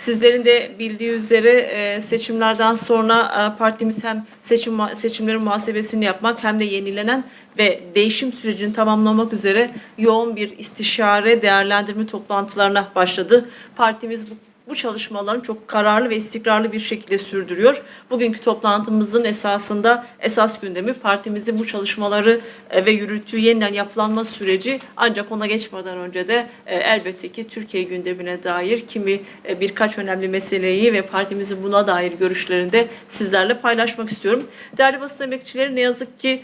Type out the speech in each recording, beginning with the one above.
Sizlerin de bildiği üzere e, seçimlerden sonra e, partimiz hem seçim seçimlerin muhasebesini yapmak hem de yenilenen ve değişim sürecini tamamlamak üzere yoğun bir istişare değerlendirme toplantılarına başladı. Partimiz bu bu çalışmalarını çok kararlı ve istikrarlı bir şekilde sürdürüyor. Bugünkü toplantımızın esasında esas gündemi partimizin bu çalışmaları e, ve yürüttüğü yeniden yapılanma süreci ancak ona geçmeden önce de e, elbette ki Türkiye gündemine dair kimi e, birkaç önemli meseleyi ve partimizin buna dair görüşlerini de sizlerle paylaşmak istiyorum. Değerli basın emekçileri ne yazık ki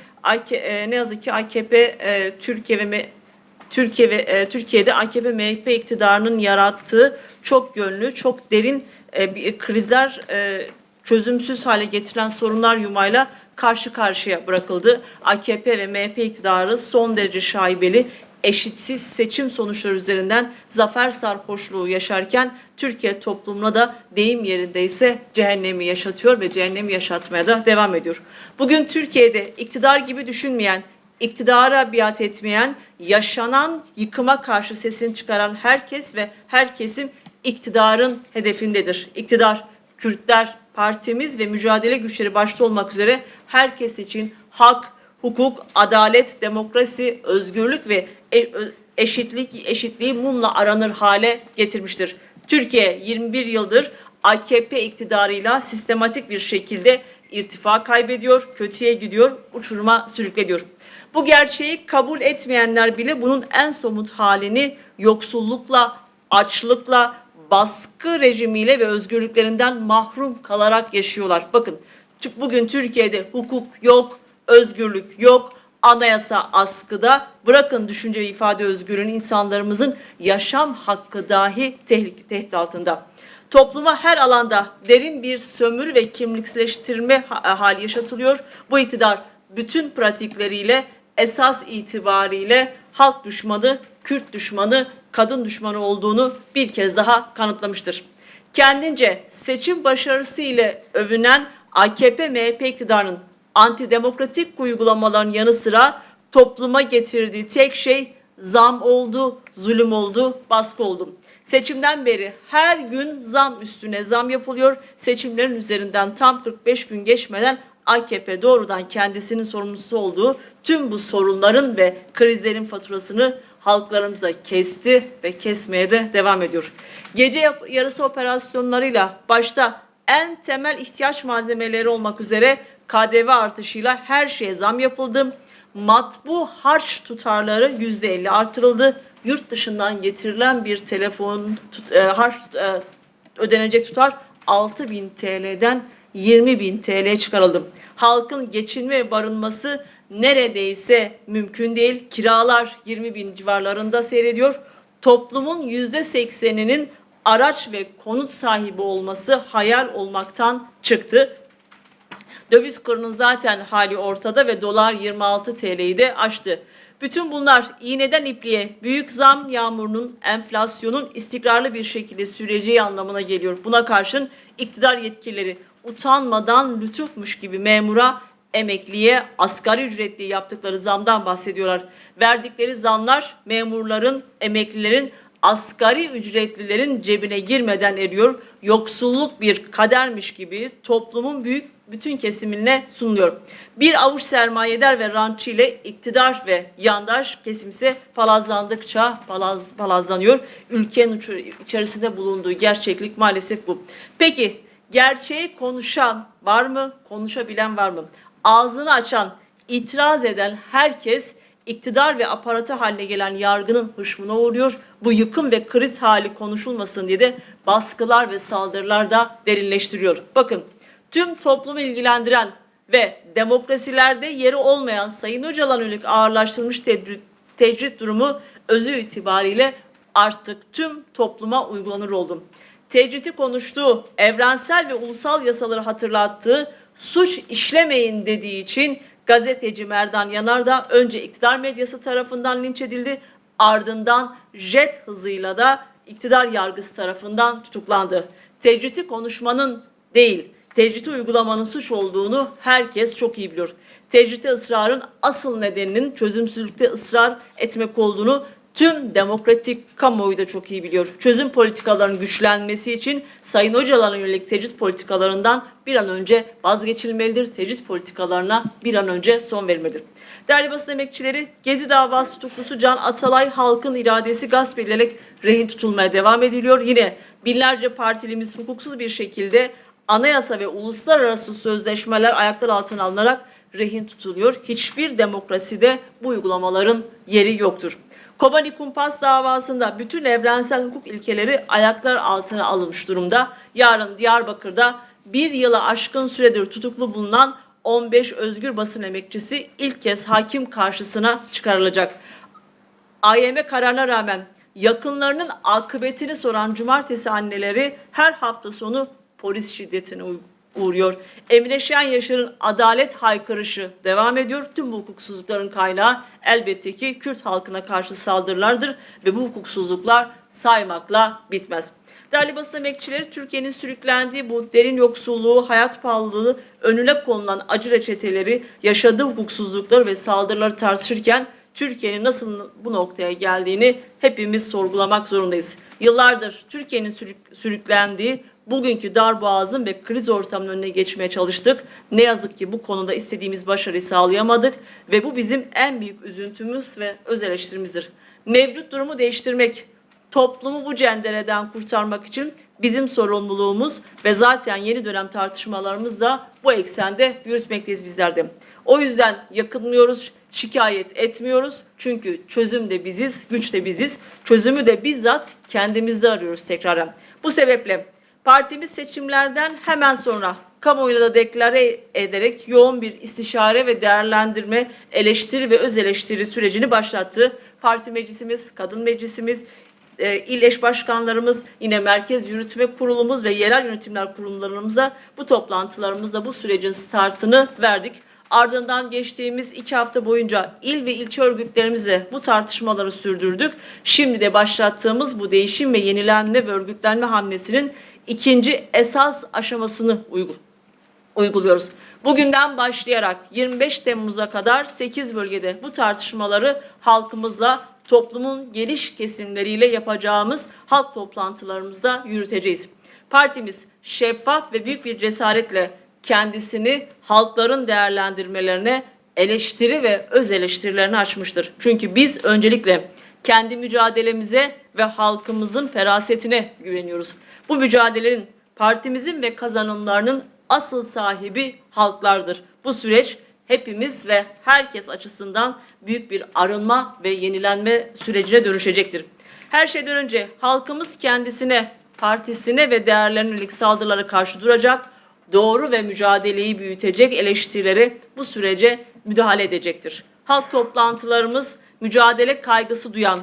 ne yazık ki AKP Türkiye ve Türkiye ve e, Türkiye'de AKP MHP iktidarının yarattığı çok yönlü, çok derin e, krizler e, çözümsüz hale getirilen sorunlar yumayla karşı karşıya bırakıldı. AKP ve MHP iktidarı son derece şaibeli eşitsiz seçim sonuçları üzerinden zafer sarhoşluğu yaşarken Türkiye toplumuna da deyim yerindeyse cehennemi yaşatıyor ve cehennemi yaşatmaya da devam ediyor. Bugün Türkiye'de iktidar gibi düşünmeyen, iktidara biat etmeyen, yaşanan yıkıma karşı sesini çıkaran herkes ve herkesin iktidarın hedefindedir. İktidar, Kürtler, partimiz ve mücadele güçleri başta olmak üzere herkes için hak, hukuk, adalet, demokrasi, özgürlük ve e- eşitlik eşitliği mumla aranır hale getirmiştir. Türkiye 21 yıldır AKP iktidarıyla sistematik bir şekilde irtifa kaybediyor, kötüye gidiyor, uçuruma sürükleniyor. Bu gerçeği kabul etmeyenler bile bunun en somut halini yoksullukla, açlıkla, baskı rejimiyle ve özgürlüklerinden mahrum kalarak yaşıyorlar. Bakın bugün Türkiye'de hukuk yok, özgürlük yok, anayasa askıda. Bırakın düşünce ve ifade özgürlüğünü insanlarımızın yaşam hakkı dahi tehlike, tehdit altında. Topluma her alanda derin bir sömürü ve kimliksizleştirme ha- hali yaşatılıyor. Bu iktidar bütün pratikleriyle esas itibariyle halk düşmanı, Kürt düşmanı, kadın düşmanı olduğunu bir kez daha kanıtlamıştır. Kendince seçim başarısı ile övünen AKP MHP iktidarının antidemokratik uygulamaların yanı sıra topluma getirdiği tek şey zam oldu, zulüm oldu, baskı oldu. Seçimden beri her gün zam üstüne zam yapılıyor. Seçimlerin üzerinden tam 45 gün geçmeden AKP doğrudan kendisinin sorumlusu olduğu tüm bu sorunların ve krizlerin faturasını halklarımıza kesti ve kesmeye de devam ediyor. Gece yarısı operasyonlarıyla başta en temel ihtiyaç malzemeleri olmak üzere KDV artışıyla her şeye zam yapıldı. Matbu harç tutarları %50 artırıldı. Yurt dışından getirilen bir telefon tut, e, harç e, ödenecek tutar 6000 TL'den 20.000 TL çıkarıldı. Halkın geçinme ve barınması neredeyse mümkün değil. Kiralar 20 bin civarlarında seyrediyor. Toplumun yüzde sekseninin araç ve konut sahibi olması hayal olmaktan çıktı. Döviz kurunun zaten hali ortada ve dolar 26 TL'yi de aştı. Bütün bunlar iğneden ipliğe büyük zam yağmurunun enflasyonun istikrarlı bir şekilde süreceği anlamına geliyor. Buna karşın iktidar yetkilileri utanmadan lütufmuş gibi memura, emekliye, asgari ücretli yaptıkları zamdan bahsediyorlar. Verdikleri zamlar memurların, emeklilerin asgari ücretlilerin cebine girmeden eriyor. Yoksulluk bir kadermiş gibi toplumun büyük bütün kesimine sunuluyor. Bir avuç sermayedar ve rantçı ile iktidar ve yandaş kesimse palazlandıkça palaz, palazlanıyor. Ülkenin içerisinde bulunduğu gerçeklik maalesef bu. Peki gerçeği konuşan var mı? Konuşabilen var mı? Ağzını açan, itiraz eden herkes iktidar ve aparatı haline gelen yargının hışmına uğruyor. Bu yıkım ve kriz hali konuşulmasın diye de baskılar ve saldırılar da derinleştiriyor. Bakın tüm toplumu ilgilendiren ve demokrasilerde yeri olmayan Sayın Öcalan yönelik ağırlaştırılmış tedri- tecrit durumu özü itibariyle artık tüm topluma uygulanır oldu. Tecriti konuştuğu, evrensel ve ulusal yasaları hatırlattığı, suç işlemeyin dediği için gazeteci Merdan Yanardağ önce iktidar medyası tarafından linç edildi, ardından jet hızıyla da iktidar yargısı tarafından tutuklandı. Tecriti konuşmanın değil, tecriti uygulamanın suç olduğunu herkes çok iyi biliyor. Tecritte ısrarın asıl nedeninin çözümsüzlükte ısrar etmek olduğunu tüm demokratik kamuoyu da çok iyi biliyor. Çözüm politikalarının güçlenmesi için Sayın Öcalan'a yönelik tecrit politikalarından bir an önce vazgeçilmelidir. Tecrit politikalarına bir an önce son verilmelidir. Değerli basın emekçileri, Gezi davası tutuklusu Can Atalay halkın iradesi gasp edilerek rehin tutulmaya devam ediliyor. Yine binlerce partilimiz hukuksuz bir şekilde anayasa ve uluslararası sözleşmeler ayaklar altına alınarak rehin tutuluyor. Hiçbir demokraside bu uygulamaların yeri yoktur. Kobani Kumpas davasında bütün evrensel hukuk ilkeleri ayaklar altına alınmış durumda. Yarın Diyarbakır'da bir yıla aşkın süredir tutuklu bulunan 15 özgür basın emekçisi ilk kez hakim karşısına çıkarılacak. AYM kararına rağmen yakınlarının akıbetini soran cumartesi anneleri her hafta sonu polis şiddetine uğruyor. Emine Şen Yaşar'ın adalet haykırışı devam ediyor. Tüm bu hukuksuzlukların kaynağı elbette ki Kürt halkına karşı saldırılardır ve bu hukuksuzluklar saymakla bitmez. Değerli basın emekçileri Türkiye'nin sürüklendiği bu derin yoksulluğu, hayat pahalılığı, önüne konulan acı reçeteleri, yaşadığı hukuksuzlukları ve saldırıları tartışırken Türkiye'nin nasıl bu noktaya geldiğini hepimiz sorgulamak zorundayız. Yıllardır Türkiye'nin sürük- sürüklendiği bugünkü darboğazın ve kriz ortamının önüne geçmeye çalıştık. Ne yazık ki bu konuda istediğimiz başarıyı sağlayamadık ve bu bizim en büyük üzüntümüz ve öz eleştirimizdir. Mevcut durumu değiştirmek, toplumu bu cendereden kurtarmak için bizim sorumluluğumuz ve zaten yeni dönem tartışmalarımız da bu eksende yürütmekteyiz bizler de. O yüzden yakınmıyoruz, şikayet etmiyoruz. Çünkü çözüm de biziz, güç de biziz. Çözümü de bizzat kendimizde arıyoruz tekraren. Bu sebeple partimiz seçimlerden hemen sonra kamuoyuna da deklare ederek yoğun bir istişare ve değerlendirme, eleştiri ve öz eleştiri sürecini başlattı. Parti meclisimiz, kadın meclisimiz, e, il eş başkanlarımız, yine merkez yürütme kurulumuz ve yerel yönetimler kurumlarımıza bu toplantılarımızda bu sürecin startını verdik. Ardından geçtiğimiz iki hafta boyunca il ve ilçe örgütlerimizle bu tartışmaları sürdürdük. Şimdi de başlattığımız bu değişim ve yenilenme ve örgütlenme hamlesinin ikinci esas aşamasını uygu- uyguluyoruz. Bugünden başlayarak 25 Temmuz'a kadar 8 bölgede bu tartışmaları halkımızla toplumun geniş kesimleriyle yapacağımız halk toplantılarımızda yürüteceğiz. Partimiz şeffaf ve büyük bir cesaretle kendisini halkların değerlendirmelerine eleştiri ve öz eleştirilerini açmıştır. Çünkü biz öncelikle kendi mücadelemize ve halkımızın ferasetine güveniyoruz. Bu mücadelenin partimizin ve kazanımlarının asıl sahibi halklardır. Bu süreç hepimiz ve herkes açısından büyük bir arınma ve yenilenme sürecine dönüşecektir. Her şeyden önce halkımız kendisine, partisine ve değerlerine yönelik saldırılara karşı duracak, doğru ve mücadeleyi büyütecek eleştirileri bu sürece müdahale edecektir. Halk toplantılarımız mücadele kaygısı duyan,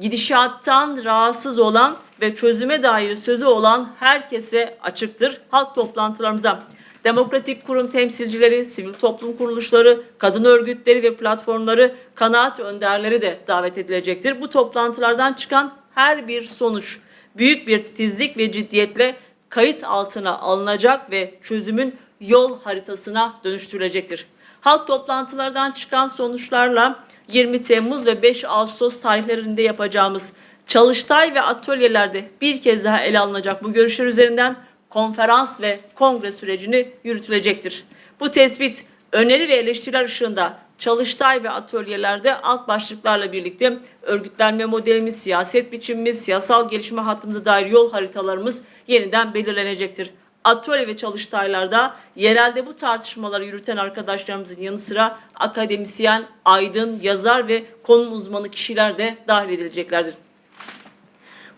gidişattan rahatsız olan ve çözüme dair sözü olan herkese açıktır. Halk toplantılarımıza demokratik kurum temsilcileri, sivil toplum kuruluşları, kadın örgütleri ve platformları, kanaat önderleri de davet edilecektir. Bu toplantılardan çıkan her bir sonuç büyük bir titizlik ve ciddiyetle kayıt altına alınacak ve çözümün yol haritasına dönüştürülecektir. Halk toplantılardan çıkan sonuçlarla 20 Temmuz ve 5 Ağustos tarihlerinde yapacağımız çalıştay ve atölyelerde bir kez daha ele alınacak bu görüşler üzerinden konferans ve kongre sürecini yürütülecektir. Bu tespit, öneri ve eleştiriler ışığında çalıştay ve atölyelerde alt başlıklarla birlikte örgütlenme modelimiz, siyaset biçimimiz, siyasal gelişme hattımıza dair yol haritalarımız yeniden belirlenecektir. Atölye ve çalıştaylarda yerelde bu tartışmaları yürüten arkadaşlarımızın yanı sıra akademisyen, aydın, yazar ve konum uzmanı kişiler de dahil edileceklerdir.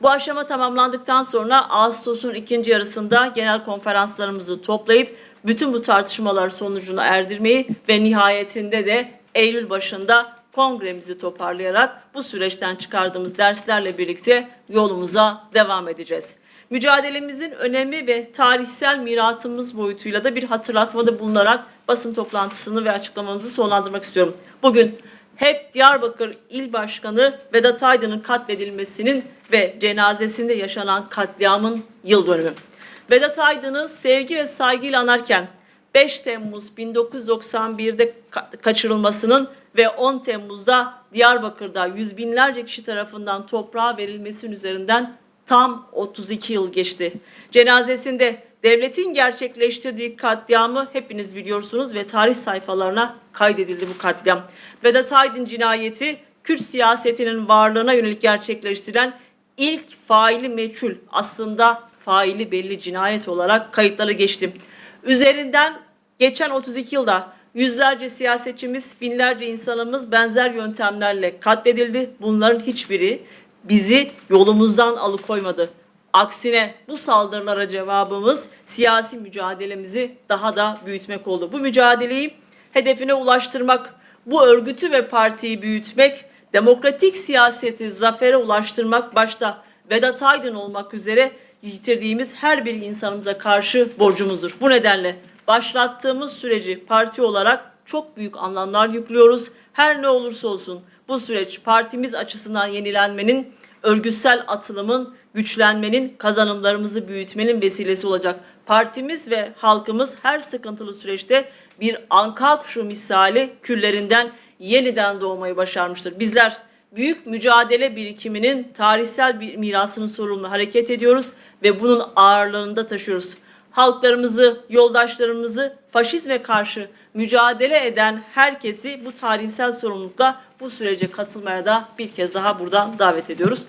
Bu aşama tamamlandıktan sonra Ağustos'un ikinci yarısında genel konferanslarımızı toplayıp bütün bu tartışmalar sonucuna erdirmeyi ve nihayetinde de Eylül başında kongremizi toparlayarak bu süreçten çıkardığımız derslerle birlikte yolumuza devam edeceğiz. Mücadelemizin önemi ve tarihsel miratımız boyutuyla da bir hatırlatmada bulunarak basın toplantısını ve açıklamamızı sonlandırmak istiyorum. Bugün hep Diyarbakır İl Başkanı Vedat Aydın'ın katledilmesinin ve cenazesinde yaşanan katliamın yıl dönümü. Vedat Aydın'ı sevgi ve saygıyla anarken 5 Temmuz 1991'de ka- kaçırılmasının ve 10 Temmuz'da Diyarbakır'da yüz binlerce kişi tarafından toprağa verilmesinin üzerinden tam 32 yıl geçti. Cenazesinde devletin gerçekleştirdiği katliamı hepiniz biliyorsunuz ve tarih sayfalarına kaydedildi bu katliam. Vedat Aydın cinayeti Kürt siyasetinin varlığına yönelik gerçekleştirilen ilk faili meçhul aslında faili belli cinayet olarak kayıtlara geçti. Üzerinden geçen 32 yılda yüzlerce siyasetçimiz, binlerce insanımız benzer yöntemlerle katledildi. Bunların hiçbiri bizi yolumuzdan alıkoymadı. Aksine bu saldırılara cevabımız siyasi mücadelemizi daha da büyütmek oldu. Bu mücadeleyi hedefine ulaştırmak, bu örgütü ve partiyi büyütmek, demokratik siyaseti zafere ulaştırmak başta Vedat Aydın olmak üzere yitirdiğimiz her bir insanımıza karşı borcumuzdur. Bu nedenle başlattığımız süreci parti olarak çok büyük anlamlar yüklüyoruz. Her ne olursa olsun bu süreç partimiz açısından yenilenmenin, örgütsel atılımın, güçlenmenin, kazanımlarımızı büyütmenin vesilesi olacak. Partimiz ve halkımız her sıkıntılı süreçte bir anka kuşu misali küllerinden yeniden doğmayı başarmıştır. Bizler büyük mücadele birikiminin tarihsel bir mirasının sorumlu hareket ediyoruz ve bunun ağırlığını da taşıyoruz. Halklarımızı, yoldaşlarımızı faşizme karşı mücadele eden herkesi bu tarihsel sorumlulukla bu sürece katılmaya da bir kez daha buradan davet ediyoruz.